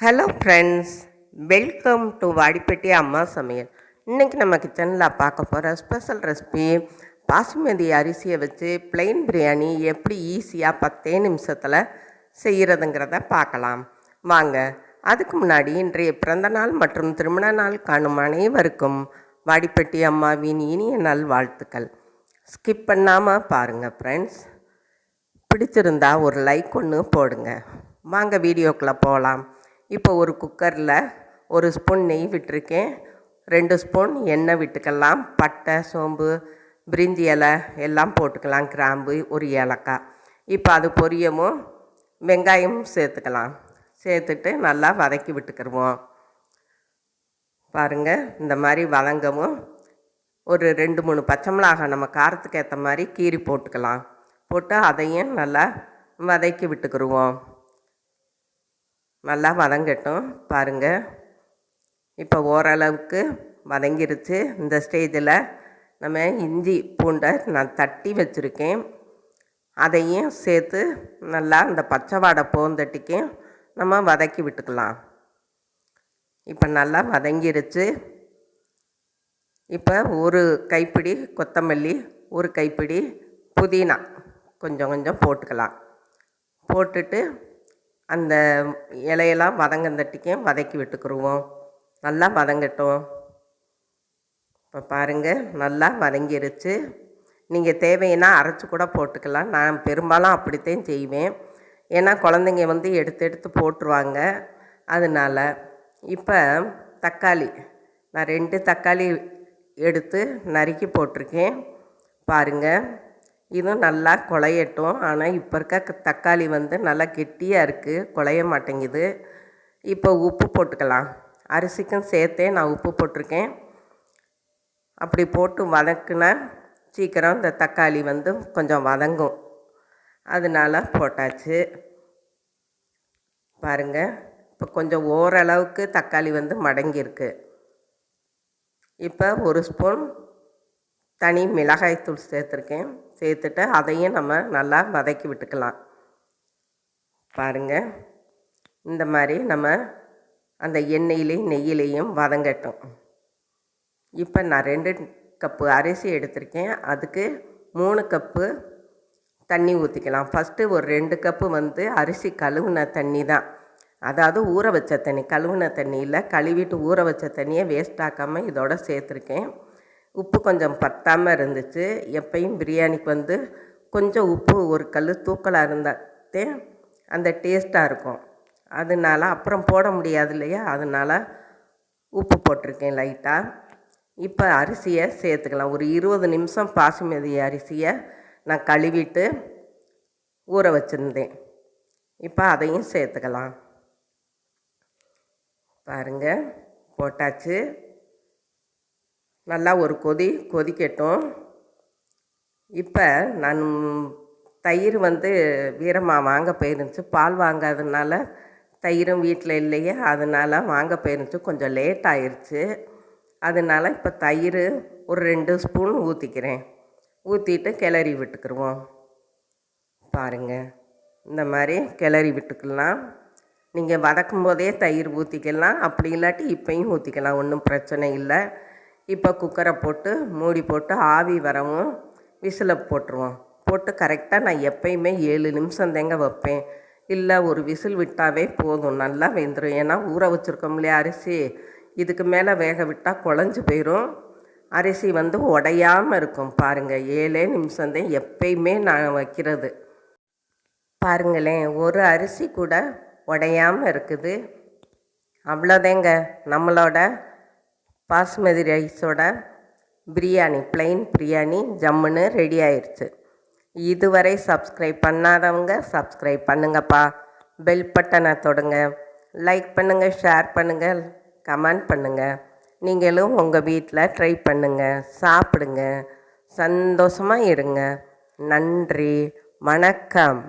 Hello friends welcome to Vadipatti அம்மா சமையல் இன்றைக்கி நம்ம கிச்சனில் பார்க்க போகிற ஸ்பெஷல் ரெசிபி பாசுமதி அரிசியை வச்சு பிளெயின் பிரியாணி எப்படி ஈஸியாக பத்தே நிமிஷத்தில் செய்கிறதுங்கிறத பார்க்கலாம். வாங்க அதுக்கு முன்னாடி இன்றைய பிறந்தநாள் மற்றும் திருமண நாள் காணும் அனைவருக்கும் வாடிப்பட்டி அம்மாவின் இனிய நல்வாழ்த்துக்கள் ஸ்கிப் பண்ணாமல் பாருங்கள் ஃப்ரெண்ட்ஸ் பிடிச்சிருந்தா ஒரு லைக் ஒன்று போடுங்க. வாங்க வீடியோக்குள்ளே போகலாம் இப்போ ஒரு குக்கரில் ஒரு ஸ்பூன் நெய் விட்டுருக்கேன். ரெண்டு ஸ்பூன் எண்ணெய் விட்டுக்கலாம். பட்டை சோம்பு பிரிஞ்சி இலை எல்லாம் போட்டுக்கலாம். கிராம்பு ஒரு ஏலக்காய். இப்போ அது பொரியவும் வெங்காயம் சேர்த்துக்கலாம். சேர்த்துட்டு நல்லா வதக்கி விட்டுக்கிருவோம். பாருங்கள் இந்த மாதிரி வதங்கவும் ஒரு ரெண்டு மூணு பச்சை மிளகாய் நம்ம காரத்துக்கு ஏற்ற மாதிரி கீரி போட்டுக்கலாம். போட்டு அதையும் நல்லா வதக்கி விட்டுக்கிருவோம். நல்லா வதங்கட்டும் பாருங்கள் இப்போ ஓரளவுக்கு வதங்கிருச்சு. இந்த ஸ்டேஜில் நம்ம இஞ்சி பூண்டை நான் தட்டி வச்சுருக்கேன். அதையும் சேர்த்து நல்லா இந்த பச்சை வாடை போந்தட்டிக்கும் நம்ம வதக்கி விட்டுக்கலாம். இப்போ நல்லா வதங்கிருச்சு. இப்போ ஒரு கைப்பிடி கொத்தமல்லி ஒரு கைப்பிடி புதினா கொஞ்சம் கொஞ்சம் போட்டுக்கலாம். போட்டுட்டு அந்த இலையெல்லாம் வதங்கந்தட்டிக்கும் வதக்கி விட்டுக்குருவோம். நல்லா வதங்கட்டும். இப்போ பாருங்கள் நல்லா வதங்கிருச்சு. நீங்கள் தேவைன்னா அரைச்சி கூட போட்டுக்கலாம். நான் பெரும்பாலும் அப்படித்தான் செய்வேன். ஏன்னா குழந்தைங்க வந்து எடுத்து எடுத்து போட்டுருவாங்க. அதனால் இப்போ தக்காளி நான் ரெண்டு தக்காளி எடுத்து நறுக்கி போட்டிருக்கேன். பாருங்கள் இதுவும் நல்லா குழையட்டும் ஆனால் இப்போ இருக்க தக்காளி வந்து நல்லா கெட்டியாக இருக்குது குழைய மாட்டேங்குது. இப்போ உப்பு போட்டுக்கலாம். அரிசிக்கும் சேர்த்தே நான் உப்பு போட்டிருக்கேன். அப்படி போட்டு வதக்குனா சீக்கிரம் இந்த தக்காளி வந்து கொஞ்சம் வதங்கும். அதனால் போட்டாச்சு. பாருங்கள் இப்போ கொஞ்சம் ஓரளவுக்கு தக்காளி வந்து மடங்கியிருக்கு. இப்போ ஒரு ஸ்பூன் தனி மிளகாய்த்தூள் சேர்த்துருக்கேன். சேர்த்துட்டு அதையும் நம்ம நல்லா வதக்கி விட்டுக்கலாம். பாருங்கள் இந்த மாதிரி நம்ம அந்த எண்ணெயிலையும் நெய்யிலையும் வதங்கட்டும். இப்போ நான் ரெண்டு கப்பு அரிசி எடுத்திருக்கேன். அதுக்கு மூணு கப்பு தண்ணி ஊற்றிக்கலாம் ஃபஸ்ட்டு ஒரு ரெண்டு கப்பு வந்து அரிசி கழுவுன தண்ணி தான். அதாவது ஊற வச்ச தண்ணி கழுவுன தண்ணியில் கழுவிட்டு ஊற வச்ச தண்ணியை வேஸ்ட் ஆக்காமல் இதோட சேர்த்துருக்கேன். உப்பு கொஞ்சம் பத்தாமல் இருந்துச்சு. எப்பயும் பிரியாணிக்கு வந்து கொஞ்சம் உப்பு ஒரு கல் தூக்கலாக இருந்தாத்தே அந்த டேஸ்ட்டாக இருக்கும். அதனால அப்புறம் போட முடியாது இல்லையா? அதனால் உப்பு போட்டிருக்கேன் லைட்டாக இப்போ அரிசியை சேர்த்துக்கலாம். ஒரு இருபது நிமிஷம் பாசுமதி அரிசியை நான் கழுவிட்டு ஊற வச்சுருந்தேன். இப்போ அதையும் சேர்த்துக்கலாம். பாருங்கள் போட்டாச்சு. நல்லா ஒரு கொதி கொதிக்கட்டும். இப்போ நான் தயிர் வந்து வீரம்மா வாங்க போயிருந்துச்சு. பால் வாங்காததுனால தயிரும் வீட்டில் இல்லையே அதனால் வாங்க போயிருந்துச்சு. கொஞ்சம் லேட் ஆயிடுச்சு அதனால் இப்போ தயிர் ஒரு ரெண்டு ஸ்பூன் ஊற்றிக்கிறேன் ஊற்றிட்டு கிளறி விட்டுக்குருவோம். பாருங்கள் இந்த மாதிரி கிளறி விட்டுக்கலாம். நீங்கள் வதக்கும் போதே தயிர் ஊற்றிக்கலாம் அப்படி இல்லாட்டி இப்பையும் ஊற்றிக்கலாம் ஒன்றும் பிரச்சனை இல்லை. இப்போ குக்கரை போட்டு மூடி போட்டு ஆவி வரவும் விசிலை போட்டுருவோம். போட்டு கரெக்டாக நான் எப்பயுமே ஏழு நிமிஷம் தேங்க வைப்பேன். இல்லை ஒரு விசில் விட்டாவே போதும். நல்லா வெந்துடும் ஏன்னா ஊற வச்சுருக்கோம் இல்லையா அரிசி? இதுக்கு மேலே வேக விட்டால் குழஞ்சி போயிடும் அரிசி வந்து உடையாமல் இருக்கும். பாருங்கள் ஏழே நிமிஷம்தான் எப்பயுமே நான் வைக்கிறது. பாருங்களேன் ஒரு அரிசி கூட உடையாமல் இருக்குது. அவ்வளோதேங்க நம்மளோட பாஸ்மதி ரைஸோட பிரியாணி பிளெயின் பிரியாணி ஜம்முன்னு ரெடி ஆயிடுச்சு இதுவரை சப்ஸ்கிரைப் பண்ணாதவங்க சப்ஸ்கிரைப் பண்ணுங்கப்பா. பெல் பட்டனை தொடுங்க. லைக் பண்ணுங்கள் ஷேர் பண்ணுங்கள் கமெண்ட் பண்ணுங்கள் நீங்களும் உங்கள் வீட்டில் ட்ரை பண்ணுங்கள் சாப்பிடுங்க. சந்தோஷமாக இருங்க. நன்றி. வணக்கம்.